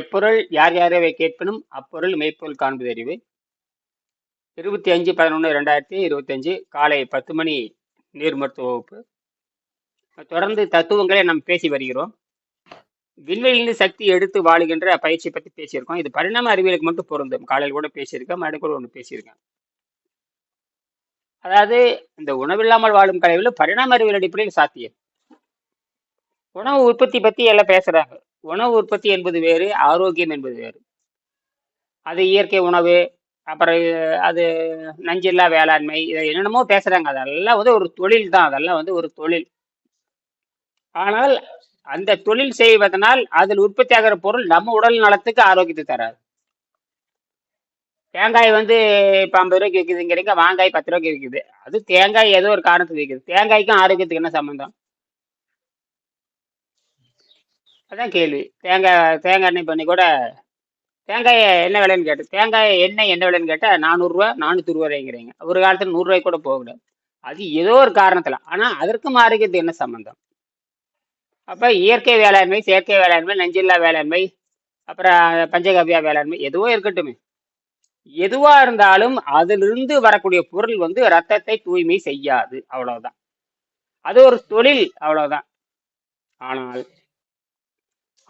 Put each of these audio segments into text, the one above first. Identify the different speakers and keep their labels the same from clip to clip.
Speaker 1: எப்பொருள் யார் யாரவை கேட்பினும் அப்பொருள் மெய்ப்பொருள் காண்பது அறிவு. இருபத்தி அஞ்சு பதினொன்று ரெண்டாயிரத்தி இருபத்தஞ்சு காலை பத்து மணி நீர் மருத்துவ வகுப்பு. தொடர்ந்து தத்துவங்களை நாம் பேசி வருகிறோம். விண்வெளியிலிருந்து சக்தி எடுத்து வாழுகின்ற பயிற்சி பற்றி பேசியிருக்கோம். இது பரிணாம அறிவியலுக்கு மட்டும் பொருந்தும். காலையில் கூட பேசியிருக்கேன் மறுபடியும் கூட ஒன்று பேசியிருக்கேன். அதாவது இந்த உணவில்லாமல் வாழும் கலைவில் பரிணாம அறிவியல் அடிப்படையில் சாத்தியம். உணவு உற்பத்தி பற்றி எல்லாம் பேசுகிறாங்க உணவு உற்பத்தி என்பது வேறு ஆரோக்கியம் என்பது வேறு. அது இயற்கை உணவு அப்புறம் அது நஞ்சில்லா வேளாண்மை இதை என்னென்னமோ பேசுகிறாங்க அதெல்லாம் வந்து ஒரு தொழில் தான். அதெல்லாம் வந்து ஒரு தொழில். ஆனால் அந்த தொழில் செய்வதனால் அதில் உற்பத்தி ஆகிற பொருள் நம்ம உடல் நலத்துக்கு ஆரோக்கியத்தை தராது. தேங்காய் வந்து இப்போ ஐம்பது ரூபாய்க்கு விற்குதுங்கிறீங்க வாங்காய் பத்து ரூபாய்க்கு விற்குது அது தேங்காய் ஏதோ ஒரு காரணத்துக்கு விற்குது தேங்காய்க்கும் ஆரோக்கியத்துக்கு என்ன சம்மந்தம் அதான் கேள்வி. தேங்காய் தேங்காய் எண்ணெய் பண்ணி கூட தேங்காய் என்ன விலைன்னு கேட்டு தேங்காய் எண்ணெய் என்ன விலைன்னு கேட்டால் நானூறுரூவா நானூற்றி ரூபாய்ங்கிறீங்க ஒரு காலத்தில் நூறுரூவாய்க்கு கூட போகக்கூடாது அது ஏதோ ஒரு காரணத்தில். ஆனால் அதற்கு மாறுகிறது என்ன சம்மந்தம் அப்போ இயற்கை வேளாண்மை செயற்கை வேளாண்மை நஞ்சில்லா வேளாண்மை அப்புறம் பஞ்சகவ்யா வேளாண்மை எதுவோ இருக்கட்டுமே. எதுவாக இருந்தாலும் அதிலிருந்து வரக்கூடிய பொருள் வந்து ரத்தத்தை தூய்மை செய்யாது. அவ்வளோதான் அது ஒரு தொழில் அவ்வளோதான் ஆனால்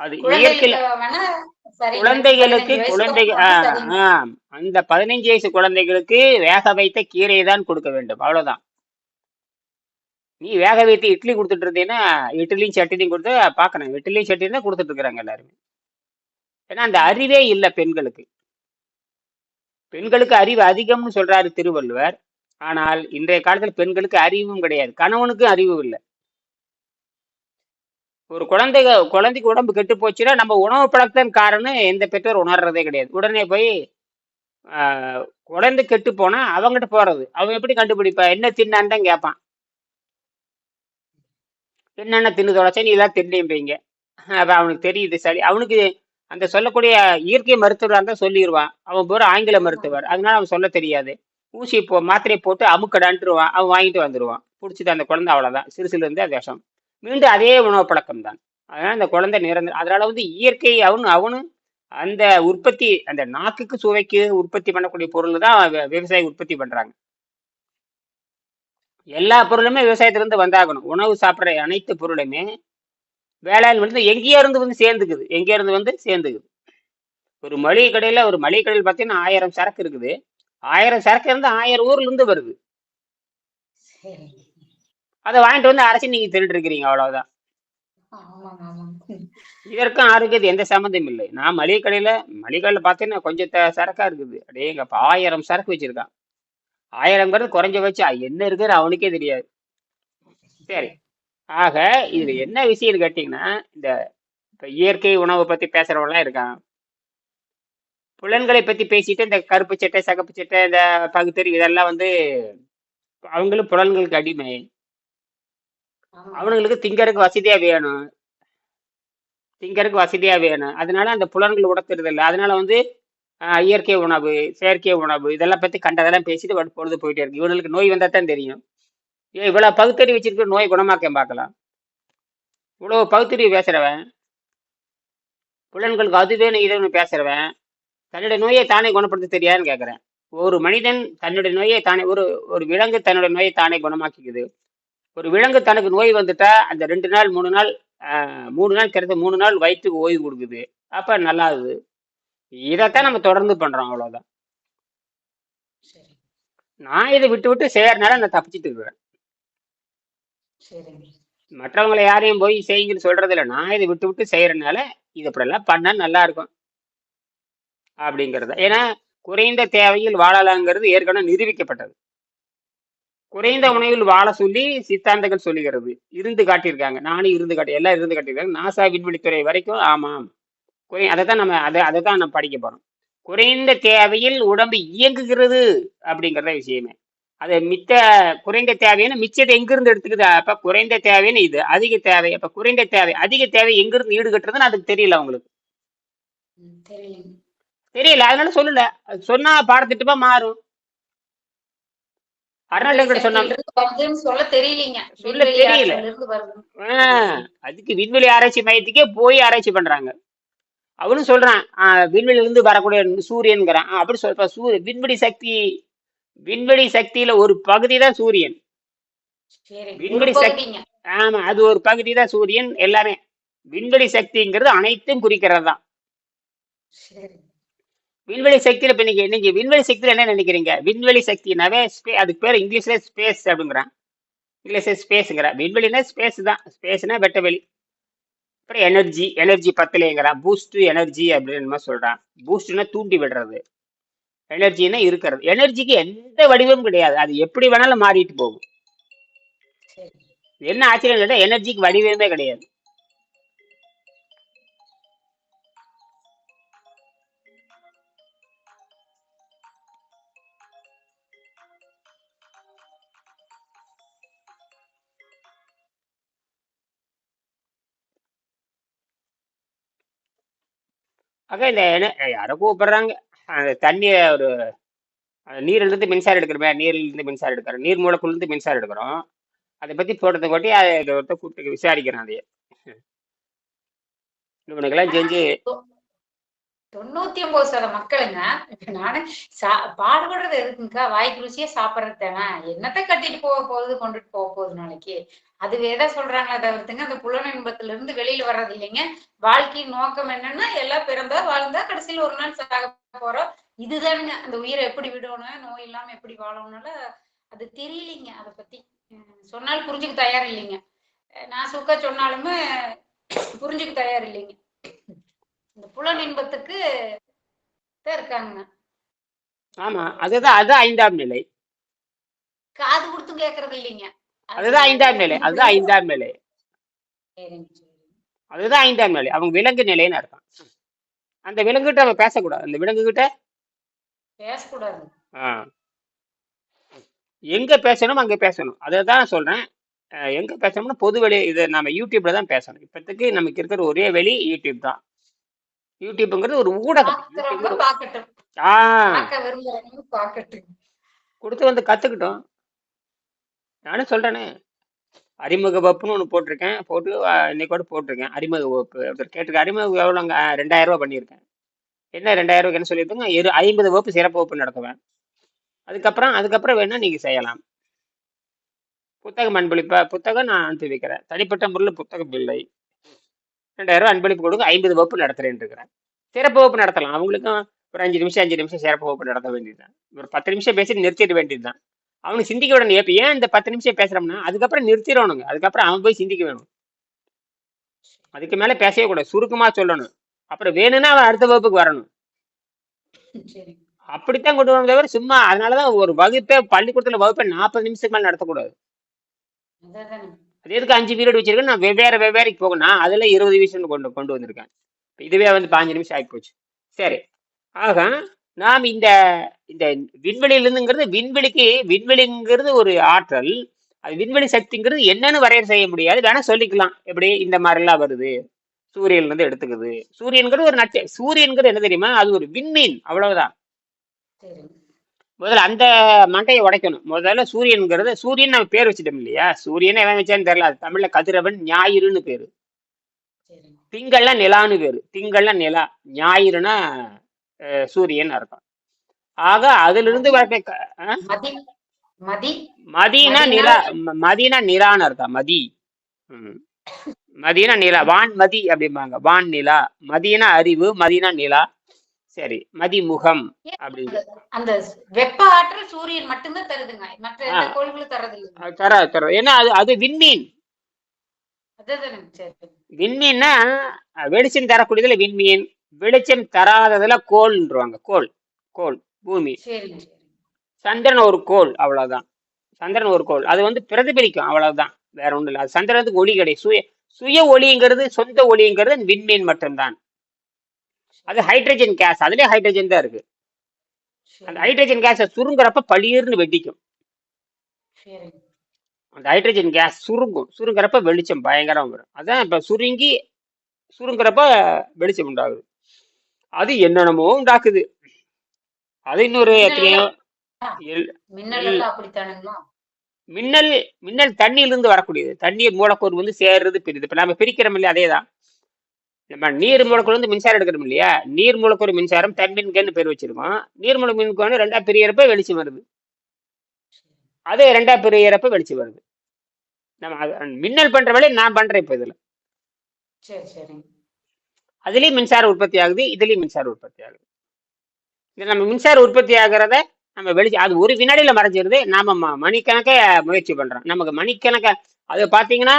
Speaker 1: அது இயற்கையில் குழந்தைகளுக்கு குழந்தைகள் அந்த பதினைஞ்சு வயசு குழந்தைகளுக்கு வேக வைத்த கீரையை தான் கொடுக்க வேண்டும் அவ்வளவுதான். நீ வேக வைத்து இட்லி கொடுத்துட்டு இருந்தீங்கன்னா இட்லியும் சட்னியும் கொடுத்து பார்க்கணும். இட்லியும் சட்னி தான் கொடுத்துட்டு இருக்கிறாங்க எல்லாருமே. ஏன்னா அந்த அறிவே இல்லை பெண்களுக்கு. பெண்களுக்கு அறிவு அதிகம்னு சொல்றாரு திருவள்ளுவர். ஆனால் இன்றைய காலத்தில் பெண்களுக்கு அறிவும் கிடையாது. கணவனுக்கும் அறிவு இல்லை. ஒரு குழந்தை குழந்தைக்கு உடம்பு கெட்டு போச்சுன்னா நம்ம உணவு பழக்கத்தின் காரணம் எந்த பெற்றோர் உணர்றதே கிடையாது. உடனே போய் குழந்தை கெட்டு போனா அவங்ககிட்ட போறது. அவன் எப்படி கண்டுபிடிப்பா? என்ன தின்னான்னு கேட்பான் என்னென்ன தின்னு தொலைச்சா நீ எல்லாம் தின்னும்பீங்க அப்ப அவனுக்கு தெரியுது சரி. அவனுக்கு அந்த சொல்லக்கூடிய இயற்கை மருத்துவராக இருந்தால் சொல்லிடுவான் அவன் பூரா ஆங்கில மருத்துவர். அதனால அவன் சொல்ல தெரியாது. ஊசி போ மாத்திரையை போட்டு அமுக்கடான்ட்டுருவான். அவன் வாங்கிட்டு வந்துடுவான் பிடிச்சிட்டு அந்த குழந்தை அவ்வளோதான் சிறு சிறு அது விஷம். மீண்டும் அதே உணவு பழக்கம் தான் அதனால் அந்த குழந்தை நிரந்தரம் அதனால வந்து இயற்கை அவனு அவனு அந்த உற்பத்தி அந்த நாக்குக்கு சுவைக்கு உற்பத்தி பண்ணக்கூடிய பொருள் தான் விவசாயி உற்பத்தி பண்றாங்க. எல்லா பொருளுமே விவசாயத்திலிருந்து வந்தாகணும். உணவு சாப்பிட்ற அனைத்து பொருளுமே வேளாண் வந்து எங்கேயோ இருந்து வந்து சேர்ந்துக்குது. எங்கேயோ இருந்து வந்து சேர்ந்துக்குது. ஒரு மளிகை கடையில் ஒரு மளிகை கடையில் பார்த்தீங்கன்னா ஆயிரம் சரக்கு இருக்குது. ஆயிரம் சரக்கு இருந்து ஆயிரம் ஊர்ல இருந்து வருது. அதை வாங்கிட்டு வந்து அரசு நீங்க திருட்டு இருக்கிறீங்க அவ்வளவுதான். இதற்கும் ஆரோக்கியத்து எந்த சம்மந்தம் இல்லை. நான் மளிகை கடையில மளிகை கடையில பார்த்தீங்கன்னா கொஞ்சம் சரக்கா இருக்குது. அப்படியே எங்க ஆயிரம் சரக்கு வச்சிருக்கான். ஆயிரங்கிறது குறைஞ்ச வச்சு என்ன இருக்குன்னு அவனுக்கே தெரியாது. சரி. ஆக இதுல என்ன விஷயம் கேட்டீங்கன்னா இந்த இப்ப இயற்கை உணவை பத்தி பேசுறவங்களாம் இருக்கான் புலன்களை பத்தி பேசிட்டு இந்த கருப்பு சட்டை சகப்பு சட்டை இந்த பகுத்தறி இதெல்லாம் வந்து அவங்களும் புலன்களுக்கு அடிமை. அவனுங்களுக்கு திங்கறதுக்கு வசதியா வேணும். திங்கறதுக்கு வசதியா வேணும். அதனால அந்த புலன்கள் உடத்துறது இல்லை அதனால வந்து இயற்கை உணவு செயற்கை உணவு இதெல்லாம் பத்தி கண்டதெல்லாம் பேசிட்டு பொழுது போயிட்டே இருக்கு. இவனுக்கு நோய் வந்தா தான் தெரியும். ஏன் இவ்வளவு பகுத்தறி வச்சிருக்க நோய் குணமாக்க பார்க்கலாம். இவ்வளவு பகுத்தறிவு பேசுறவன் புலன்களுக்கு அது வேணும் இதுன்னு பேசுறவன் தன்னுடைய நோயை தானே குணப்படுத்த தெரியாதுன்னு கேட்குறேன் ஒரு மனிதன் தன்னுடைய நோயை தானே ஒரு ஒரு விலங்கு தன்னுடைய நோயை தானே குணமாக்கிக்குது. ஒரு விலங்கு தனக்கு நோய் வந்துட்டா அந்த ரெண்டு நாள் மூணு நாள் மூணு நாள் கிடைத்த மூணு நாள் வயிற்றுக்கு ஓய்வு கொடுக்குது. அப்ப நல்லா இருக்குது இதைத்தான் நம்ம தொடர்ந்து பண்றோம் அவ்வளவுதான். நான் இதை விட்டு விட்டு செய்யறதுனால நான் தப்பிச்சுட்டு இருக்கிறேன். மற்றவங்களை யாரையும் போய் செய்யுங்கன்னு சொல்றது இல்லை நான் இதை விட்டு விட்டு செய்யறதுனால இது இப்படிலாம் பண்ணா நல்லா இருக்கும். அப்படிங்கிறது. ஏன்னா குறைந்த தேவையில் வாழலாங்கிறது ஏற்கனவே நிரூபிக்கப்பட்டது. குறைந்த உணவில் வாழ சொல்லி சித்தாந்தங்கள் சொல்லுகிறது. இருந்து காட்டியிருக்காங்க. நானும் இருந்து காட்டி எல்லாம் இருந்து காட்டியிருக்காங்க. நாசா விண்வெளித்துறை வரைக்கும் ஆமாம். குறை அதை தான் நம்ம அதை அதை தான் நம்ம படிக்க போறோம். குறைந்த தேவையில் உடம்பு இயங்குகிறது அப்படிங்கிறத விஷயமே. அது மித்த குறைந்த தேவைன்னு மிச்சத்தை எங்கிருந்து எடுத்துக்குது? அப்ப குறைந்த தேவைன்னு இது. அதிக தேவை. அப்ப குறைந்த தேவை. அதிக தேவை எங்கிருந்து ஈடுகட்டுறதுன்னு அதுக்கு தெரியல அவங்களுக்கு தெரியல. அதனால சொல்லல. சொன்னா பாடத்திட்டமா மாறும் அருணாச்சலம் சொன்னாங்க சொல்ல தெரியல அதுக்கு விண்வெளி ஆராய்ச்சி மையத்துக்கே போய் ஆராய்ச்சி பண்றாங்க. அவனும் சொல்றான் விண்வெளியில இருந்து வரக்கூடிய சூரியன்கிறான் அப்படி சொல்ற சூ விண்வெளி சக்தி விண்வெளி சக்தியில ஒரு பகுதி தான் சூரியன். விண்வெளி சக்தி ஆமா அது ஒரு பகுதி தான் சூரியன் எல்லாமே. விண்வெளி சக்திங்கிறது அனைத்தும் குறிக்கிறது தான் விண்வெளி சக்தியில இப்ப நீங்க நீங்க விண்வெளி சக்தியில என்ன நினைக்கிறீங்க? விண்வெளி சக்தினாவே ஸ்பே அதுக்கு பேர் இங்கிலீஷ்ல ஸ்பேஸ் அப்படிங்கிறான் இங்கிலீஷ்ல ஸ்பேஸ்ங்கிற. விண்வெளினா ஸ்பேஸ் தான். ஸ்பேஸ்னா வெட்ட வெளி அப்புறம் எனர்ஜி எனர்ஜி பத்தலைங்கிறான் பூஸ்ட் எனர்ஜி அப்படின்னு சொல்றான் பூஸ்ட்னா தூண்டி விடுறது. எனர்ஜினா இருக்கிறது. எனர்ஜிக்கு எந்த வடிவமும் கிடையாது. அது எப்படி வேணாலும் மாறிட்டு போகும். என்ன ஆச்சரியம் கேட்டா எனர்ஜிக்கு வடிவமே கிடையாது. ஆக இந்த என- யாரோ கூப்பிடுறாங்க. அந்த தண்ணியை ஒரு நீரிலிருந்து மின்சாரம் எடுக்கிறோமே நீரிலிருந்து மின்சாரம் எடுக்கிறோம். நீர் மூலக்குள்ளிருந்து மின்சாரம் எடுக்கிறோம். அதை பத்தி போட்டதை கொட்டி அதை ஒருத்தர் கூப்பிட்டு விசாரிக்கிறான் அதையே. இவனுக்கெல்லாம் செஞ்சு
Speaker 2: தொண்ணூத்தி ஒன்பது சத மக்களுங்க நானு சா பாடுபடுறது எதுக்குங்கக்கா வாய்க்கு ருசியா சாப்பிடுறது தானே? என்னத்த கட்டிட்டு போக போகுது கொண்டுட்டு போக போகுது நாளைக்கு? அது வேதா சொல்றாங்களே தவிர்த்துங்க அந்த புலன இன்பத்துல இருந்து வெளியில வர்றது இல்லைங்க. வாழ்க்கையின் நோக்கம் என்னன்னா எல்லாம் பிறந்தா வாழ்ந்தா கடைசியில ஒரு நாள் சாக போறோம் இதுதானுங்க அந்த உயிரை எப்படி விடணும் நோய் இல்லாம எப்படி வாழணும்னால அது தெரியலைங்க அதை பத்தி. சொன்னாலும் புரிஞ்சுக்க தயார் இல்லைங்க. நான் சுக்கா சொன்னாலுமே புரிஞ்சுக்க தயார் இல்லைங்க. இந்த புலன் இன்பத்துக்கு இருக்காங்க
Speaker 1: ஆமா அதுதான் அதுதான் ஐந்தாம் நிலை.
Speaker 2: காது கொடுத்து கேக்குறது இல்லைங்க. அது
Speaker 1: அதுதான் ஐந்தாம் நிலை அதுதான் ஐந்தாம் நிலை. அதுதான் ஐந்தாம் நிலை. அவங்க விலங்கு நிலைன்னு அர்த்தம். அந்த விலங்குகிட்ட அவன் பேசக்கூடாது. அந்த விலங்குகிட்ட
Speaker 2: பேசக்கூடாது.
Speaker 1: ஆ. எங்க பேசணும் அங்க பேசணும். அதை தான் சொல்றேன். எங்க பேசணும்னா பொது வெளி இது நம்ம யூடியூப்ல தான் பேசணும். இப்போதைக்கு நமக்கு இருக்கிற ஒரே வெளி யூடியூப் தான். யூடியூப்ங்கிறது ஒரு ஊடகம். கொடுத்து வந்து கத்துக்கிட்டோம். நானும் சொல்றேனே. அறிமுக வகுப்புன்னு ஒன்று போட்டிருக்கேன். போட்டு அஹ், இன்னைக்கு கூட போட்டிருக்கேன். அறிமுக வகுப்பு. ஒருத்தர் கேட்டிருக்க அறிமுக எவ்வளோங்க ரெண்டாயிரம் ரூபாய் பண்ணியிருக்கேன். என்ன ரெண்டாயிரம் ரூபாய்க்கு என்ன சொல்லியிருக்காங்க இரு ஐம்பது வகுப்பு சிறப்பு வகுப்பு நடத்துவேன். அதுக்கப்புறம் அதுக்கப்புறம் வேணா நீங்க செய்யலாம். புத்தகம் அன்பளிப்பா புத்தகம் நான் அனுப்பி வைக்கிறேன். தனிப்பட்ட முறையில் புத்தகம் இல்லை. ரெண்டாயிரம் அன்பளிப்பு கொடுக்க ஐம்பது வகுப்பு நடத்துறேன் இருக்கிறேன் சிறப்பு வகுப்பு நடத்தலாம். அவங்களுக்கும் ஒரு அஞ்சு நிமிஷம் அஞ்சு நிமிஷம் சிறப்பு வகுப்பு நடத்த வேண்டியதுதான். ஒரு பத்து நிமிஷம் பேசி நிறுத்திட வேண்டியதுதான். அவனுக்கு சிந்திக்க விடணும் எப்ப ஏன் இந்த பத்து நிமிஷம் பேசுறோம்னா அதுக்கப்புறம் நிறுத்திடணுங்க. அதுக்கப்புறம் அவன் போய் சிந்திக்க வேணும். அதுக்கு மேல பேசவே கூடாது. சுருக்கமா சொல்லணும். அப்புறம் வேணும்னா அவன் அடுத்த வகுப்புக்கு வரணும். அப்படித்தான் கொண்டு வரணும் தவிர சும்மா அதனாலதான் ஒரு வகுப்பே பள்ளிக்கூடத்துல வகுப்பை நாற்பது நிமிஷத்துக்கு மேல நடத்தக்கூடாது. அது எதுக்கு அஞ்சு பீரியட் வச்சிருக்கேன் நான் வெவ்வேறு வெவ்வேறுக்கு போகணும் அதில் இருபது நிமிஷம் கொண்டு கொண்டு வந்திருக்கேன். இதுவே வந்து பாஞ்சு நிமிஷம் ஆகி போச்சு சரி. ஆக நாம் இந்த இந்த விண்வெளியிலிருந்துங்கிறது விண்வெளிக்கு விண்வெளிங்கிறது ஒரு ஆற்றல். அது விண்வெளி சக்திங்கிறது என்னன்னு வரையறை செய்ய முடியாது. வேணா சொல்லிக்கலாம். எப்படி இந்த மாதிரிலாம் வருது. சூரியன்ல இருந்து எடுத்துக்குது. சூரியன்கிறது ஒரு நட்ச சூரியன்கிறது என்ன தெரியுமா? அது ஒரு விண்மீன். அவ்வளவுதான்.
Speaker 2: சரி
Speaker 1: முதல்ல அந்த மண்டையை உடைக்கணும். முதல்ல சூரியன்கிறது சூரியன் நம்ம பேர் வச்சுட்டோம் இல்லையா? சூரியன் எவன் வச்சான்னு தெரியல. அது தமிழ்ல கதிரவன் ஞாயிறுன்னு பேரு.
Speaker 2: சரி
Speaker 1: திங்கள்லாம் நிலான்னு பேரு. திங்கள்லாம் நிலா. ஞாயிறுனா சூரியன் அர்த்தம். ஆக அதுல இருந்து மதினா நிலா மதினா நிலான்னு அர்த்தம். மதி. மதினா நிலா. வான் மதி அப்படிம்பாங்க. வான் நிலா மதினா அறிவு மதினா நிலா. சரி மதிமுகம் அப்படின்னு
Speaker 2: அந்த வெப்ப ஆற்றல் சூரியன் மட்டும்தான் தருதுங்க. மற்ற எந்த. கோள்களும் தரது
Speaker 1: அது தர தர. ஏன்னா அது அது விண்மீன். விண்மீன்னா வெளிச்சம் தரக்கூடியதுல விண்மீன் வெளிச்சம் தராததுல கோள்ன்றவாங்க. கோள் கோள் பூமி. சந்திரன் ஒரு கோள் அவ்வளவுதான். சந்திரன் ஒரு கோள். அது வந்து பிரதிபலிக்கும் அவ்வளவுதான். வேற ஒண்ணும் இல்லை. அது சந்திரனுக்கு ஒளி கிடையாது. சுய சுய ஒளிங்கிறது சொந்த ஒளிங்கிறது விண்மீன் மட்டும்தான். அது ஹைட்ரஜன் கேஸ் அதுலயே ஹைட்ரஜன் தான் இருக்கு. அந்த ஹைட்ரஜன் கேஸை சுருங்குறப்ப பளிர்னு வெடிக்கும். அந்த ஹைட்ரஜன் கேஸ் சுருங்கும். சுருங்குறப்ப வெளிச்சம் பயங்கரம் வரும். அதான் இப்ப சுருங்கி சுருங்குறப்ப வெளிச்சம் உண்டாகுது. அது என்னென்னமோ உண்டாக்குது. அது இன்னொரு எத்தனையோ
Speaker 2: மின்னல்
Speaker 1: மின்னல் மின்னல் தண்ணியிலிருந்து வரக்கூடியது. தண்ணீர் மூலக்கூறு வந்து சேர்றது பிரியுது. இப்ப நம்ம பிரிக்கிறோம் இல்லையா அதே தான் நம்ம நீர் மூலக்கூறு வந்து மின்சாரம் எடுக்கிறோம் இல்லையா? நீர் மூலக்கூறு மின்சாரம் தன்மின்கன்னு பேர் வச்சிருக்கோம். நீர் மூல மின்கோணம் ரெண்டா பிரியறப்ப வெளிச்சம் வருது. அது ரெண்டா பிரியறப்ப வெளிச்சம் வருது. நம்ம மின்னல் பண்ற வேலையை நான் பண்றேன் இப்ப இதுல. அதுலயும் மின்சார உற்பத்தி ஆகுது இதுலயும் மின்சார உற்பத்தி ஆகுது. இது நம்ம மின்சார உற்பத்தி ஆகிறத நம்ம வெளிச்சு அது ஒரு வினாடியில மறைஞ்சிருது. நாம மணிக்கணக்க முயற்சி பண்றோம். நமக்கு மணிக்கணக்க அது பாத்தீங்கன்னா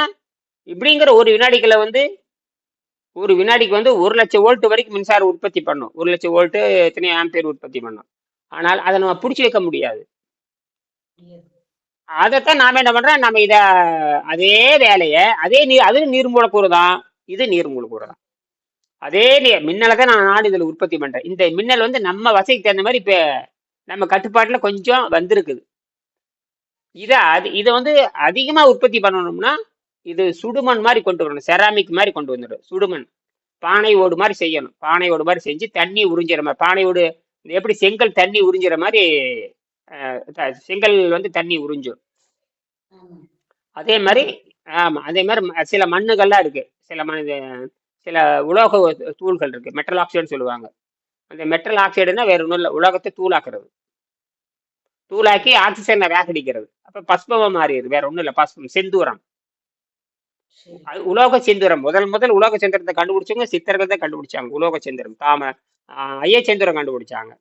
Speaker 1: இப்படிங்கிற ஒரு வினாடிக்குள்ள வந்து ஒரு வினாடிக்கு வந்து ஒரு லட்சம் வோல்ட் வரைக்கும் மின்சாரம் உற்பத்தி பண்ணும். ஒரு லட்சம் வோல்ட் எத்தனை ஆம்பேர் உற்பத்தி பண்ணும். ஆனால் அதை நம்ம பிடிச்சி வைக்க முடியாது. அதைத்தான் நாம என்ன பண்றோம்? நம்ம இத அதே வேலையை அதே நீர் அது நீர் மூலக்கூறு தான். இது நீர் மூலக்கூறு தான். அதே நீர் மின்னலை தான் நான் நாடு இதில் உற்பத்தி பண்றேன். இந்த மின்னல் வந்து நம்ம வசதிக்கு தகுந்த மாதிரி இப்ப நம்ம கட்டுப்பாட்டில் கொஞ்சம் வந்திருக்குது. இதை அது இதை வந்து அதிகமாக உற்பத்தி பண்ணணும்னா இது சுடுமண் மாதிரி கொண்டு வரணும் செராமிக் மாதிரி கொண்டு வந்துடும் சுடுமண். பானை ஓடு மாதிரி செய்யணும். பானை ஓடு மாதிரி செஞ்சு தண்ணி உறிஞ்சிற மாதிரி பானை ஓடு எப்படி செங்கல் தண்ணி உறிஞ்சிற மாதிரி த- செங்கல் வந்து தண்ணி உறிஞ்சும் அதே மாதிரி ஆமா அதே மாதிரி ம- சில மண்ணுகள்லாம் இருக்கு. சில மண் சில உலோக தூள்கள் இருக்கு. மெட்டல் ஆக்சைடுன்னு சொல்லுவாங்க. அந்த மெட்டல் ஆக்சைடுனா வேற ஒன்றும் இல்லை. உலகத்தை தூளாக்குறது. தூளாக்கி ஆக்சிஜனை வேகடிக்கிறது. அப்போ பஸ்பமாக மாறிடுது. வேற ஒன்றும் இல்லை. பஸ்பம் செந்தூரம். உலோக செந்தூரம். முதல் முதல் உலோக செந்தூரத்தை கண்டுபிடிச்சவங்க சித்தர்கள் தான் கண்டுபிடிச்சாங்க. உலோக செந்தூரம் தாம ஐய செந்தூரம் கண்டுபிடிச்சாங்க.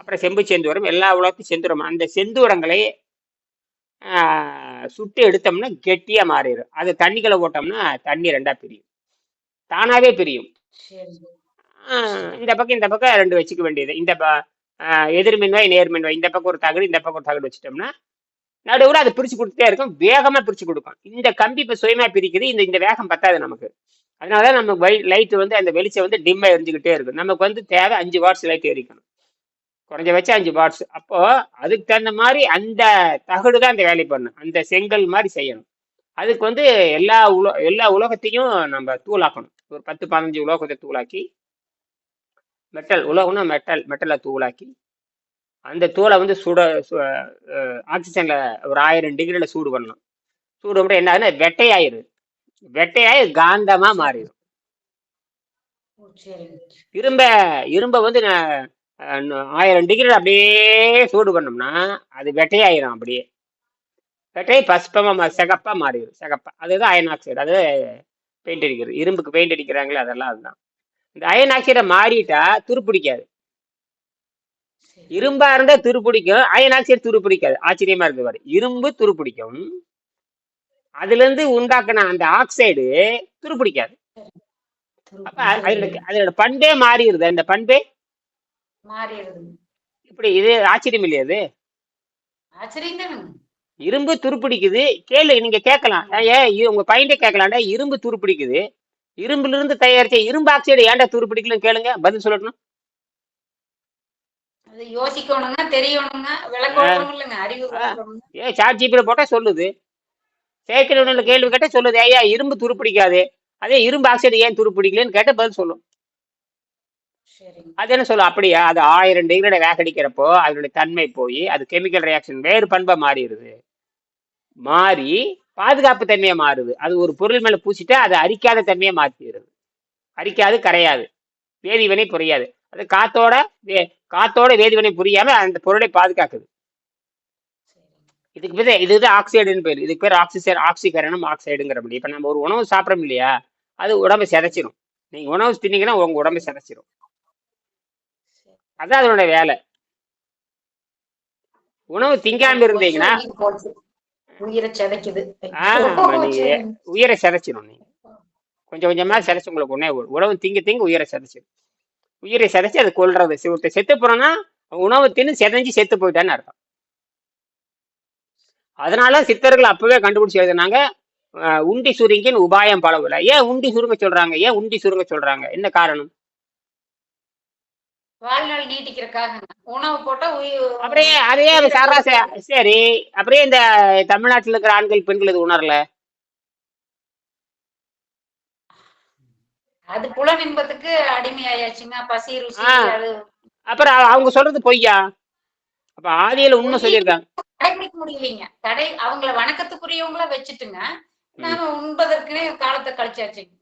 Speaker 1: அப்புறம் செம்பு செந்தூரம் எல்லா உலகத்தையும் செந்தூரம். அந்த செந்தூரங்களை ஆஹ் சுட்டு எடுத்தோம்னா கெட்டியா மாறிடும். அது தண்ணிக்குள்ள போட்டோம்னா தண்ணி ரெண்டா பிரியும். தானாவே பிரியும். இந்த பக்கம் இந்த பக்கம் ரெண்டு வச்சுக்க வேண்டியது. இந்த எதிர்மின்வாய் நேர்மின்வாய் இந்த பக்கம் ஒரு தகடு இந்த பக்கம் ஒரு தகடு வச்சுட்டோம்னா நடுவில் அது பிரிச்சு கொடுத்துட்டே இருக்கும். வேகமா பிரிச்சு கொடுக்கும். இந்த கம்பி இப்போ சுயமா பிரிக்குது. இந்த இந்த வேகம் பத்தாது நமக்கு. அதனாலதான் நம்ம லைட் வந்து அந்த வெளிச்சம் வந்து டிம்மா எரிஞ்சுக்கிட்டே இருக்கும். நமக்கு வந்து தேவை அஞ்சு வாட்ஸ் லைட் எரிக்கணும். குறைஞ்ச வச்சு அஞ்சு வாட்ஸ் அப்போ அதுக்கு தகுந்த மாதிரி அந்த தகடு தான் அந்த வேலை பண்ணும் அந்த செங்கல் மாதிரி செய்யணும். அதுக்கு வந்து எல்லா உலோ எல்லா உலோகத்தையும் நம்ம தூளாக்கணும். ஒரு பத்து பதினஞ்சு உலோகத்தை தூளாக்கி மெட்டல் உலோகம்னா மெட்டல் மெட்டலை தூளாக்கி அந்த தூளை வந்து சுட ஆக்சிஜன்ல ஒரு ஆயிரம் டிகிரில சூடு பண்ணணும் சூடு பண்ண என்ன ஆகுதுன்னா வெட்டையாயிரு வெட்டையாயி காந்தமா மாறிடும் இரும்ப இரும்ப வந்து ஆயிரம் டிகிரில அப்படியே சூடு பண்ணோம்னா அது வெட்டையாயிரும் அப்படியே. வெட்டையை பஸ்பமா மா- சிகப்பா மாறிடும் சிகப்பா. அதுதான் அயன் ஆக்சைடு அது பெயிண்ட் அடிக்கிறது. இரும்புக்கு பெயிண்ட் அடிக்கிறாங்களே அதெல்லாம் அதுதான். இந்த அயன் ஆக்சைடை மாறிட்டா துருப்பிடிக்காது. இரும்பா இருந்தா துருப்பிடிக்கும் அயன் ஆக்சைடு துருப்பிடிக்காது ஆச்சரியமா இருக்கு பாரு. இரும்பு துருப்பிடிக்கும் அதுல இருந்து உண்டாக்குன அந்த ஆக்சைடு துருப்பிடிக்காது அப்ப அதோட அதோட பண்பே மாறிடுது. அந்த பண்பே? இப்படி இது ஆச்சரியம் இல்லையா அது? இரும்பு துருப்பிடிக்குது கேளு நீங்க கேட்கலாம். ஏன் உங்க பையன்டே கேட்கலாம்டா. இரும்பு துருப்பிடிக்குது இரும்புல இருந்து தயாரிச்ச இரும்பு ஆக்சைடு ஏன்டா துருப்பிடிக்கலன்னு கேளுங்க. பதில் சொல்லணும்
Speaker 2: யோசிக்கணுங்க தெரியணுங்க விளக்கணும் இல்லைங்க அறிவு.
Speaker 1: ஏ சாட் ஜிபியில போட்டா சொல்லுது. செயற்கை நுண்ணல கேள்வி கேட்டா சொல்லுது. ஐயா இரும்பு துருப்பிடிக்காது. அதே இரும்பு ஆக்சைடு ஏன் துருப்பிடிக்கலன்னு கேட்ட பதில் சொல்லும். அது என்ன சொல்லும்? அப்படியா? அது ஆயிரம் டிகிரியோட வேகடிக்கிறப்போ அதனுடைய தன்மை போய் அது கெமிக்கல் ரியாக்ஷன் வேறு பண்பா மாறிடுது. மாறி பாதுகாப்பு தன்மையா மாறுது. அது ஒரு பொருள் மேல பூசிட்டா அது அரிக்காத தன்மையா மாற்றிடுது அரிக்காது கரையாது. வேதிவினை புரியாது. அது காத்தோட வே- காத்தோட வேதிவினை புரியாம அந்த பொருளை பாதுகாக்குது. இதுக்கு பேர் இதுதான் ஆக்சைடுன்னு பேர். இதுக்கு பேர் ஆக்சிஜன் ஆக்சிகரணம் ஆக்சைடுங்கிற முடியும் இப்ப நம்ம ஒரு உணவு சாப்பிட்றோம் இல்லையா? அது உடம்பை சிதைச்சிரும். நீங்க உணவு தின்னீங்கன்னா உங்க உடம்பை சிதைச்சிரும்.
Speaker 2: சரி.
Speaker 1: அதான் அதனோட வேலை. உணவு திங்காம இருந்தீங்கன்னா
Speaker 2: உயிர் சிதைக்குது.
Speaker 1: உயிரை சிதைச்சிரும் நீங்க. கொஞ்சம் கொஞ்சமா சிதைச்சு உங்களுக்கு உடனே. உணவு திங்க திங்க உயிரை சிதைச்சிரும். உயிரை சிதைச்சு அது கொல்றது. செத்து செத்து போறோம்னா உணவு தின்னு சிதைஞ்சு செத்து போயிட்டான்னு அர்த்தம். அதனால சித்தர்கள் அப்பவே கண்டுபிடிச்சு எழுதினாங்க உண்டி சுருங்கின் உபாயம் பலவுல ஏன் உண்டி சுருங்க சொல்றாங்க? ஏன் உண்டி சுருங்க சொல்றாங்க? என்ன காரணம்?
Speaker 2: வாழ்நாள் நீட்டிக்கிறதுக்காக உணவு போட்டா
Speaker 1: அப்படியே அதே சரி. அப்படியே இந்த தமிழ்நாட்டுல இருக்கிற ஆண்கள் பெண்கள் இது உணரல?
Speaker 2: அது புலன் இன்பத்துக்கு அடிமையாயாச்சுங்க. பசி ருசி
Speaker 1: அப்புறம் அவங்க சொல்றது பொய்யா? அப்ப ஆதியில உண்மை சொல்லியிருக்காங்க.
Speaker 2: கடைபிடிக்க முடியலைங்க. கடை அவங்கள வணக்கத்துக்குரியவங்கள வச்சுட்டுங்க. நாம உண்பதற்குனே காலத்தை கழிச்சாச்சுங்க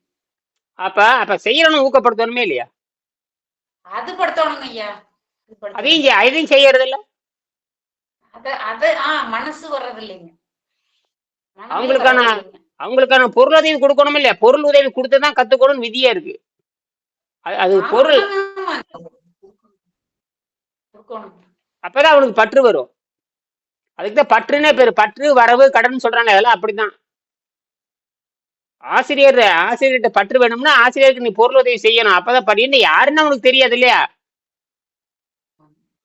Speaker 1: அப்ப அப்ப செய்யறவனும் ஊக்கப்படுத்தணுமே இல்லையா?
Speaker 2: அது படுத்தணுங்க ஐயா.
Speaker 1: அதையும் அதையும் செய்யறது இல்ல
Speaker 2: அது அது ஆ மனசு வர்றது இல்லைங்க
Speaker 1: அவங்களுக்கான-. அவங்களுக்கான பொருள் உதவி கொடுக்கணும் இல்லையா? பொருள் உதவி கொடுத்துதான் கத்துக்கணும் விதியா இருக்கு. அது- பொருள். அப்பதான் அவனுக்கு பற்று வரும். அதுக்கு தான் பற்றுனே பேரு. பற்று வரவு கடன் சொல்றாங்க. அதெல்லாம் அப்படிதான். ஆசிரியர் ஆசிரியர்கிட்ட பற்று வேணும்னா ஆசிரியருக்கு நீ பொருள் உதவி செய்யணும். அப்பதான் படின்னு யாருன்னு அவனுக்கு தெரியாது இல்லையா?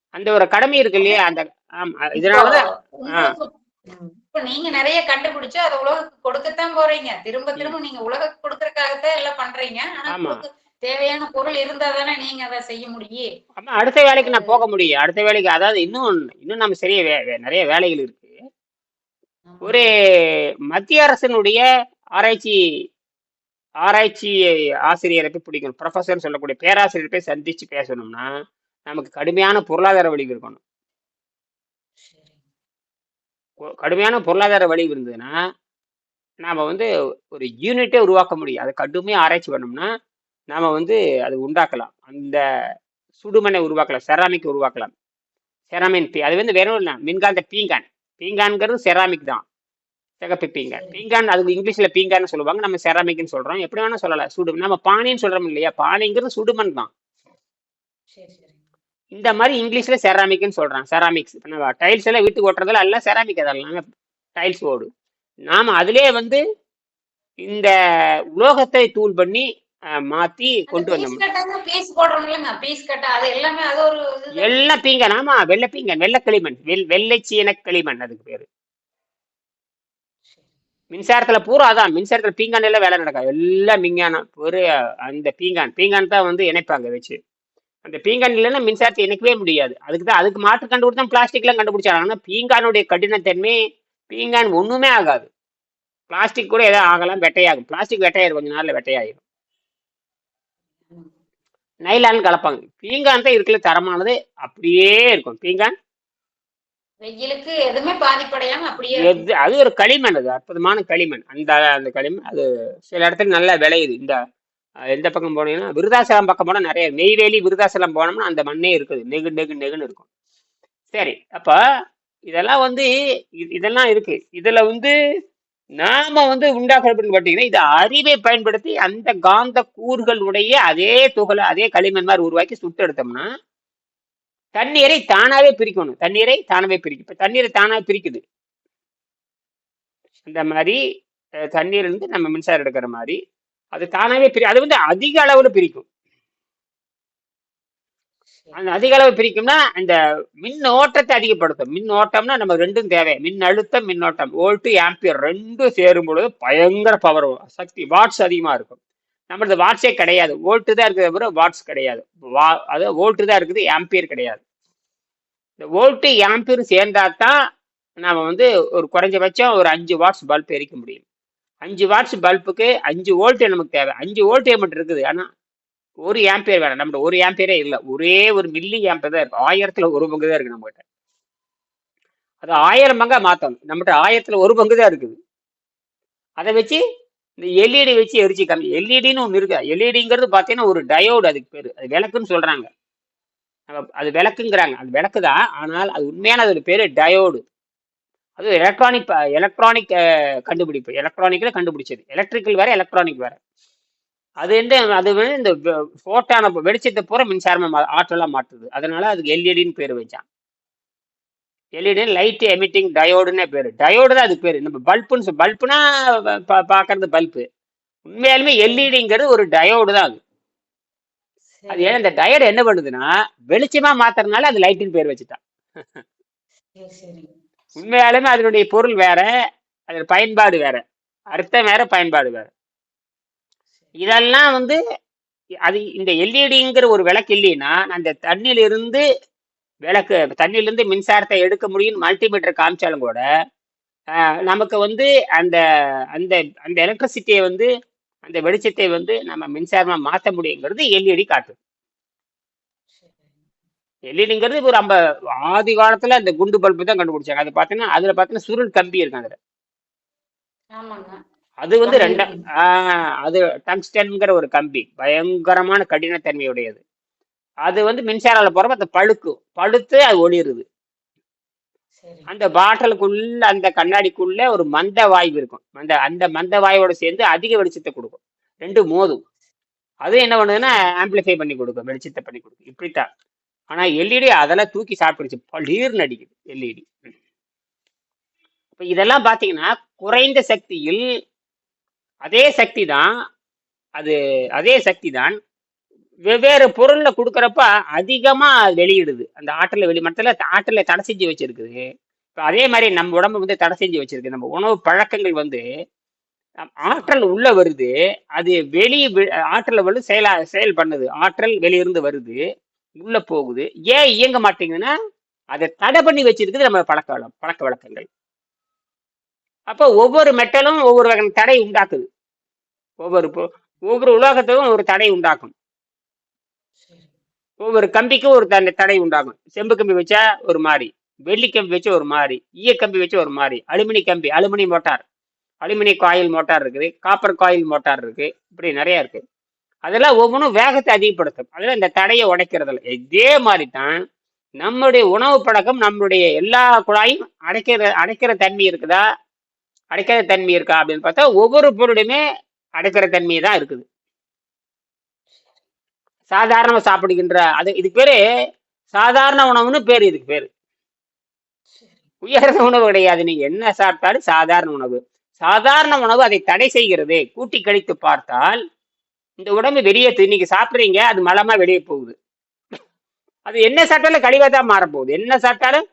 Speaker 1: அந்த ஒரு கடமை இருக்கு இல்லையா? அந்த ஆமா இதனாலதான்
Speaker 2: இப்போ நீங்க நிறைய கண்டுபிடிச்சு அதை உலகத்துக்கு கொடுக்கத்தான் போறீங்க. திரும்ப திரும்ப நீங்க உலகத்துக்கு கொடுக்கறதுக்காகத்தான் எல்லாம் பண்றீங்க. ஆனா தேவையான பொருள் இருந்தா தானே நீங்க அதை செய்ய முடியும்.
Speaker 1: ஆமா அடுத்த வேலைக்கு நான் போக முடியும். அடுத்த வேலைக்கு அதாவது இன்னும் இன்னும் நம்ம சரியா நிறைய வேலைகள் இருக்கு. ஒரு மத்திய அரசினுடைய ஆராய்ச்சி ஆராய்ச்சி ஆசிரியரை போய் பிடிக்கணும். ப்ரொஃபஸர் சொல்லக்கூடிய பேராசிரியர் போய் சந்திச்சு பேசணும்னா நமக்கு கடுமையான பொருளாதார வழி இருக்கணும். கடுமையான பொருளாதார வழி இருந்ததுன்னா நாம வந்து ஒரு யூனிட்டே உருவாக்க முடியும். அதை கடுமையாக ஆராய்ச்சி பண்ணோம்னா நாம வந்து அது உண்டாக்கலாம். அந்த சுடுமனை உருவாக்கலாம் செராமிக் உருவாக்கலாம். செராமின் பீ அது வந்து வேற இல்லை. மின்காந்த பீங்கான். பீங்கான்ங்கிறது செராமிக் தான். சிகப்பு பீங்கான். பீங்கான் அதுக்கு இங்கிலீஷ்ல பீங்கான்னு சொல்லுவாங்க. நம்ம செராமிக்னு சொல்றோம். எப்படி வேணா சொல்லலாம். சுடு நம்ம பானைன்னு சொல்றோம் இல்லையா? பானைங்கிறது சுடுமண் தான்.
Speaker 2: சரி சரி.
Speaker 1: இந்த மாதிரி இங்கிலீஷ்ல செராமிக்னு சொல்றான். செராமிக்ஸ் இப்போ நம்ம டைல்ஸ் எல்லாம் வீட்டுக்கு ஓட்டுறதுல எல்லாம் செராமிக் அதெல்லாம் டைல்ஸ் ஓடு நாம அதிலே வந்து இந்த உலோகத்தை தூள் பண்ணி மாத்தி கொண்டு வந்தோம்.
Speaker 2: எல்லாம்
Speaker 1: பீங்கன் ஆமா வெள்ளை பீங்கன் வெள்ளை களிமண். வெள் வெள்ளை சீன களிமண் அதுக்கு பேரு. மின்சாரத்துல பூரா அதான். மின்சாரத்துல பீங்கான் எல்லாம் வேலை நடக்காது. எல்லாம் விஞ்ஞானம் ஒரு அந்த பீங்கான். பீங்கான் தான் வந்து இணைப்பாங்க வச்சு. அந்த பீங்கான் இல்லைன்னா மின்சாரத்தை இணைக்கவே முடியாது. அதுக்கு தான் அதுக்கு மாற்று கண்டுபிடிச்சா பிளாஸ்டிக்லாம் கண்டுபிடிச்சாங்க ஆனால் பீங்கானுடைய கடினத்தன்மை பீங்கான் ஒண்ணுமே ஆகாது. பிளாஸ்டிக் கூட ஏதோ ஆகலாம் வெட்டையாகும். பிளாஸ்டிக் வெட்டையாயிரும் கொஞ்ச நாள்ல வெட்டையாயிரும். நைலான் கலப்பாங்க. பீங்கான் தான் இருக்குல்ல தரமானது அப்படியே இருக்கும். பீங்கான்?
Speaker 2: வெயிலுக்கு எதுவுமே பாதிப்படையாம அப்படியே
Speaker 1: அது ஒரு களிமண் அது அற்புதமான களிமண். அந்த அந்த களிமண் அது சில இடத்துல நல்லா விளையுது. இந்த எந்த பக்கம் போனீங்கன்னா விருதாசலம் பக்கம் போனால் நிறைய நெய்வேலி விருதாசலம் போனோம்னா அந்த மண்ணே இருக்குது. நெகு நெகு நெகுன்னு இருக்கும். சரி அப்ப இதெல்லாம் வந்து இதெல்லாம் இருக்கு. இதுல வந்து நாம வந்து உண்டாக்கப்படுன்னு பார்த்தீங்கன்னா இது அறிவை பயன்படுத்தி அந்த காந்த கூறுகளுடைய அதே துகளை அதே களிமண் மாதிரி உருவாக்கி சுட்டு எடுத்தோம்னா தண்ணீரை தானாவே பிரிக்கணும். தண்ணீரை தானாவே பிரிக்கும். இப்போ தண்ணீரை தானாக பிரிக்குது. இந்த மாதிரி தண்ணீர் இருந்து நம்ம மின்சாரம் எடுக்கிற மாதிரி அது தானாவே பிரி அது வந்து அதிக அளவுல பிரிக்கும். அந்த அதிக அளவு பிரிக்கும்னா அந்த மின் ஓட்டத்தை அதிகப்படுத்தும். மின் ஓட்டம்னா நம்ம ரெண்டும் தேவை. மின் அழுத்தம் மின்னோட்டம் வோல்ட்டு ஆம்பியர் ரெண்டும் சேரும் பொழுது பயங்கர பவர் சக்தி வாட்ஸ் அதிகமா இருக்கும். நம்மளது வாட்ஸே கிடையாது. வோல்ட்டு தான் இருக்கிறத தவிர வாட்ஸ் கிடையாது. வா அதாவது வோல்ட்டு தான் இருக்குது ஆம்பியர் கிடையாது. இந்த வோல்ட்டு ஆம்பியர் சேர்ந்தா தான் நாம வந்து ஒரு குறைஞ்சபட்சம் ஒரு அஞ்சு வாட்ஸ் பல்ப் எரிக்க முடியும். அஞ்சு வாட்ஸ் பல்புக்கு அஞ்சு வோல்ட்டு நமக்கு தேவை. அஞ்சு வோல்ட்டு மட்டும் இருக்குது. ஆனால் ஒரு ஆம்பியர் வேணாம். நம்மகிட்ட ஒரு ஆம்பியரே இல்லை. ஒரே ஒரு மில்லி ஆம்பியர் தான் இருக்குது ஆயிரத்தில் ஒரு பங்கு தான் இருக்குது நம்மகிட்ட. அது ஆயிரம் பங்காக மாற்றணும் நம்மகிட்ட ஆயிரத்தில் ஒரு பங்கு தான் இருக்குது. அதை வச்சு இந்த எல்இடி வச்சு எரிச்சு கம்மி எல்இடின்னு ஒன்று இருக்குது எல்இடிங்கிறது பார்த்தீங்கன்னா ஒரு டயோடு அதுக்கு பேர். அது விளக்குன்னு சொல்கிறாங்க நம்ம அது விளக்குங்கிறாங்க. அது விளக்கு தான் ஆனால் அது உண்மையான அதோட பேர் டயோடு அது எலக்ட்ரானிக் எலக்ட்ரானிக் கண்டுபிடிப்பு. எலக்ட்ரானிக்கில் கண்டுபிடிச்சது. எலக்ட்ரிக்கல் வேற எலக்ட்ரானிக் வேற. அது வந்து அது வந்து இந்த ஃபோட்டான வெளிச்சத்தை பூரா மின்சாரமாக மா- மாற்றுது அதனால அதுக்கு எல்இடின்னு பேர் வச்சான். எல்இடி லைட் எமிட்டிங் டயோடுன்னே பேர். டயோடு தான் அதுக்கு பேர். நம்ம பல்புன்னு பல்புனா பார்க்கறது பல்பு உண்மையாலுமே எல்இடிங்கிறது ஒரு டயோடு தான் அது. அது ஏன் இந்த டயோடு என்ன பண்ணுதுன்னா வெளிச்சமா மாத்துறதுனால அது லைட்டுன்னு பேர் வச்சுட்டான். உண்மையாலுமே அதனுடைய பொருள் வேற அதோட பயன்பாடு வேற. அர்த்தம் வேற பயன்பாடு வேற. இதெல்லாம் வந்து அது இந்த எல்இடிங்கிற ஒரு விளக்கு இல்லைன்னா அந்த தண்ணியிலிருந்து விளக்கு தண்ணியிலிருந்து மின்சாரத்தை எடுக்க முடியும்னு மல்டிமீட்டர் காமிச்சாலும் கூட நமக்கு வந்து அந்த அந்த அந்த எலக்ட்ரிசிட்டியை வந்து அந்த வெளிச்சத்தை வந்து நம்ம மின்சாரமாக மாற்ற முடியுங்கிறது எல்இடி காட்டுது எல்இடிங்கிறது ஒரு நம்ம ஆதி காலத்துல அந்த குண்டு பல்பு தான் கண்டுபிடிச்சாங்க. அது பார்த்தீங்கன்னா அதுல பார்த்தீங்கன்னா சுருள் கம்பி இருக்கும் அதுல. அது வந்து ரெண்டா
Speaker 2: இருக்கு.
Speaker 1: ஆஹ் அது டங்ஸ்டன்ங்கிற ஒரு கம்பி. பயங்கரமான கடினத்தன்மையுடையது அது வந்து மின்சாரால போறப்ப அது பழுக்கும் பழுத்து அது ஒளிருது. அந்த பாட்டிலுக்குள்ள அந்த கண்ணாடிக்குள்ள ஒரு மந்த வாயு இருக்கும். அந்த அந்த மந்த வாயோட சேர்ந்து அதிக வெளிச்சத்தை கொடுக்கும். ரெண்டு மோதும். அது என்ன பண்ணுதுன்னா ஆம்பிளிஃபை பண்ணி கொடுக்கும். வெளிச்சத்தை பண்ணி கொடுக்கும். இப்படித்தான். ஆனால் எல்இடி அதெல்லாம் தூக்கி சாப்பிடுச்சு. பளீர்னு அடிக்குது எல்இடி இப்போ இதெல்லாம் பார்த்தீங்கன்னா குறைந்த சக்தியில் அதே சக்தி தான் அது அதே சக்தி தான் வெவ்வேறு பொருளில் கொடுக்குறப்ப அதிகமாக வெளியிடுது. அந்த ஆற்றலை வெளி மட்டத்தில் ஆற்றலை தடை செஞ்சு வச்சிருக்குது. இப்போ அதே மாதிரி நம்ம உடம்பு வந்து தடை செஞ்சு வச்சிருக்கு. நம்ம உணவு பழக்கங்கள் வந்து ஆற்றல் உள்ள வருது அது வெளியே ஆற்றலை வந்து செயலா செயல் பண்ணுது. ஆற்றல் வெளியிருந்து வருது. உள்ள போகுது. ஏன் இயங்க மாட்டேங்குதுன்னா அதை தடை பண்ணி வச்சிருக்குது நம்ம பழக்க வழ- பழக்க வழக்கங்கள். அப்போ ஒவ்வொரு மெட்டலும் ஒவ்வொரு வகை தடை உண்டாக்குது. ஒவ்வொரு ஒவ்வொரு உலோகத்துக்கும் ஒரு தடை உண்டாக்கும். ஒவ்வொரு கம்பிக்கும் ஒரு தடை உண்டாகும். செம்பு கம்பி வச்சா ஒரு மாதிரி வெள்ளி கம்பி வச்சு ஒரு மாதிரி ஈய கம்பி வச்சு ஒரு மாதிரி அலுமினி கம்பி aluminium motor. Aluminium coil motor இருக்குது காப்பர் காயில் மோட்டார் இருக்கு இப்படி நிறைய இருக்கு. அதெல்லாம் ஒவ்வொன்றும் வேகத்தை அதிகப்படுத்தும். அதெல்லாம் இந்த தடையை உடைக்கிறதுல. இதே மாதிரி தான் நம்முடைய உணவு பழக்கம் நம்மளுடைய எல்லா குழாயும் அடைக்கிற அடைக்கிற தன்மை இருக்குதா? அடைக்கிற தன்மை இருக்கா அப்படின்னு பார்த்தா ஒவ்வொரு பொருளுமே அடைக்கிற தன்மையை தான் இருக்குது. சாதாரணமாக சாப்பிடுகின்ற அது இதுக்கு பேரு சாதாரண உணவுன்னு பேர் இதுக்கு பேரு. உயர்ந்த உணவு கிடையாது. நீங்க என்ன சாப்பிட்டாலும் சாதாரண உணவு. சாதாரண உணவு அதை தடை செய்கிறது. கூட்டி கழித்து பார்த்தால் இந்த உடம்பு வெளியேற்று நீங்க சாப்பிடுறீங்க அது மலமா வெளியே போகுது. அது என்ன சாப்பிட்டாலும் கழிவா தான் மாறப்போகுது. என்ன சாப்பிட்டாலும்?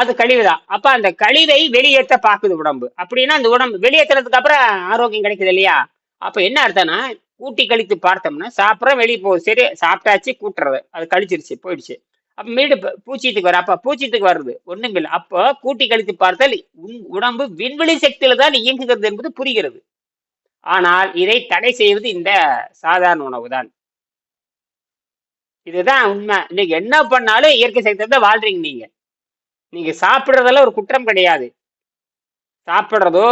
Speaker 1: அது கழிவுதான். அப்ப அந்த கழிவை வெளியேற்ற பாக்குது உடம்பு. அப்படின்னா அந்த உடம்பு வெளியேற்றுறதுக்கு அப்புறம் ஆரோக்கியம் கிடைக்குது இல்லையா? அப்ப என்ன அர்த்தம்னா கூட்டி கழித்து பார்த்தோம்னா சாப்பிட்றோம் வெளியே போகுது சரி சாப்பிட்டாச்சு கூட்டுறது. அது கழிச்சிருச்சு போயிடுச்சு. அப்ப மீடு பூச்சியத்துக்கு வர அப்ப பூச்சியத்துக்கு வருது. ஒண்ணும் இல்லை அப்போ கூட்டி கழித்து பார்த்தால் உடம்பு விண்வெளி சக்தியில தான் இயங்குகிறது என்பது புரிகிறது. ஆனால் இதை தடை செய்வது இந்த சாதாரண உணவு தான் இதுதான் உண்மை. நீங்க என்ன பண்ணாலும் இயற்கை சக்தியை தான் வாழ்றீங்க நீங்க. நீங்க சாப்பிடுறதெல்லாம் ஒரு குற்றம் கிடையாது. சாப்பிடுறதோ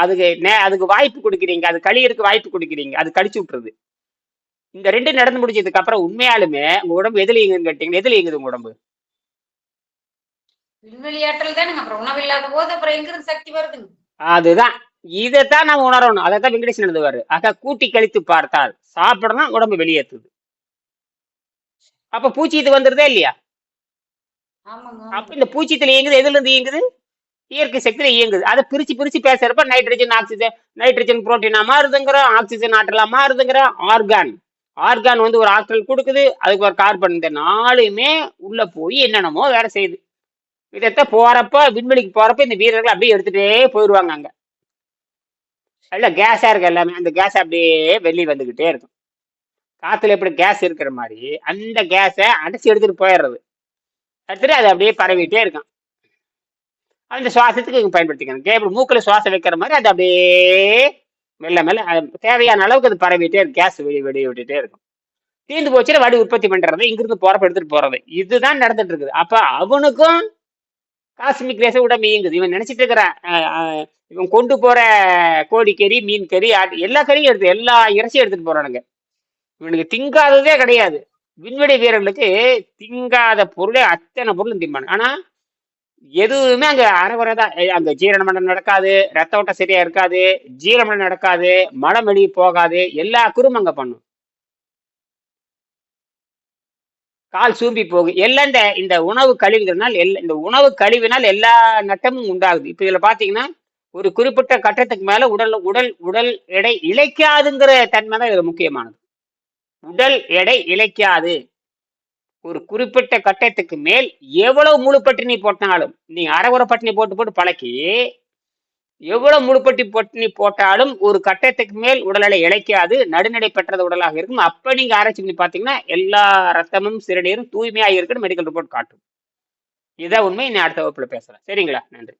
Speaker 1: அதுக்கு நே- அதுக்கு வாய்ப்பு கொடுக்குறீங்க. அது கழியறதுக்கு வாய்ப்பு கொடுக்குறீங்க. அது கழிச்சு விட்டுறது இந்த ரெண்டு நடந்து முடிஞ்சதுக்கு அப்புறம் உண்மையாலுமே உங்க உடம்பு எதுல இயங்குன்னு கேட்டீங்கன்னா எதுல இயங்குது உங்க உடம்பு?
Speaker 2: விண்வெளியாற்றல் தானுங்க அப்புறம் உணவு இல்லாத போது அப்புறம் எங்க இருந்து சக்தி வருதுங்க?
Speaker 1: அதுதான். இதைத்தான் நம்ம உணரணும். அதை தான் வெங்கடேசன் எழுதுவாரு. ஆக கூட்டி கழித்து பார்த்தால் சாப்பிடணும் உடம்பு வெளியேற்றுது அப்ப பூச்சியத்து வந்துருதா இல்லையா? அப்ப இந்த பூச்சியத்துல இயங்குது எதுல இருந்து இயங்குது? இயற்கை சக்தியில இயங்குது. அதை பிரிச்சு பிரிச்சு பேசுறப்ப நைட்ரஜன் ஆக்சிஜன் நைட்ரஜன் புரோட்டீனா மாறுதுங்கிறோம் ஆக்சிஜன் ஆற்றலா மாறுதுங்கிறோம் ஆர்கான் ஆர்கான் வந்து ஒரு ஆற்றல் கொடுக்குது அதுக்கு ஒரு கார்பன் இந்த நாலுமே உள்ள போய் என்னென்னமோ வேலை செய்யுது. இதைத்தான் போறப்ப விண்வெளிக்கு போறப்ப இந்த வீரர்கள் அப்படியே எடுத்துட்டே போயிடுவாங்க அங்க. இல்லை கேஸாக இருக்க எல்லாமே அந்த கேஸ் அப்படியே வெளியே வந்துக்கிட்டே இருக்கும். காற்றுல எப்படி கேஸ் இருக்கிற மாதிரி அந்த கேஸை அடைச்சி எடுத்துகிட்டு போயிடுறது. எடுத்துகிட்டு அது அப்படியே பரவிட்டே இருக்கும். அந்த சுவாசத்துக்கு இங்கே பயன்படுத்திக்கணும். கேபிள் மூக்கில் சுவாசம் வைக்கிற மாதிரி அது அப்படியே மெல்ல மெல்ல தேவையான அளவுக்கு அது பரவிட்டே இருக்கும். கேஸ் வெளியே வெளியே விட்டுட்டே இருக்கும். தீர்ந்து போச்சுன்னா வடி உற்பத்தி பண்ணுறது இங்கிருந்து போகிறப்ப எடுத்துகிட்டு போகிறது இதுதான் நடந்துட்டு இருக்குது. அப்போ அவனுக்கும் காஸ்மிக் ரேஸை விட மீங்குது. இவன் நினைச்சிட்டு இருக்கிறான் இவன் கொண்டு போற கோழிக்கறி மீன் கறி எல்லா கறியும் எடுத்து எல்லா இறைச்சியும் எடுத்துட்டு போறானுங்க. இவனுக்கு திங்காததே கிடையாது. விண்வெளி வீரர்களுக்கு திங்காத பொருளே அத்தனை பொருளும் திம்பானு ஆனா எதுவுமே அங்க அறகுறை தான் அங்க ஜீரணமனம் நடக்காது ரத்த ஓட்டம் சரியா இருக்காது ஜீரணமனம் நடக்காது மலம் வெளியே போகாது எல்லா குறும் அங்க பண்ணும். கால் சூம்பி போகும் எல்லாம் இந்த இந்த உணவு கழிவுகள்னால் எல்லா இந்த உணவு கழிவினால் எல்லா நட்டமும் உண்டாகுது. இப்போ இதில் பார்த்தீங்கன்னா ஒரு குறிப்பிட்ட கட்டத்துக்கு மேலே உடல் உடல் உடல் எடை இழைக்காதுங்கிற தன்மை தான் இதில் முக்கியமானது. உடல் எடை இழைக்காது. ஒரு குறிப்பிட்ட கட்டத்துக்கு மேல் எவ்வளவு முழு பட்டினி போட்டாலும் நீங்க அரைகுறை பட்டினி போட்டு போட்டு பழக்கி எவ்வளவு முழுப்பட்டி பட்டினி போட்டாலும் ஒரு கட்டத்துக்கு மேல் உடல் இழைக்காது நடுநிலை பெற்றது உடலாக இருக்கும். அப்ப நீங்க ஆராய்ச்சி பண்ணி பாத்தீங்கன்னா எல்லா ரத்தமும் சிறுநீரும் தூய்மையாக இருக்குன்னு மெடிக்கல் ரிப்போர்ட் காட்டும். இதான் உண்மை. நான் அடுத்த வகுப்புல பேசுறேன் சரிங்களா? நன்றி.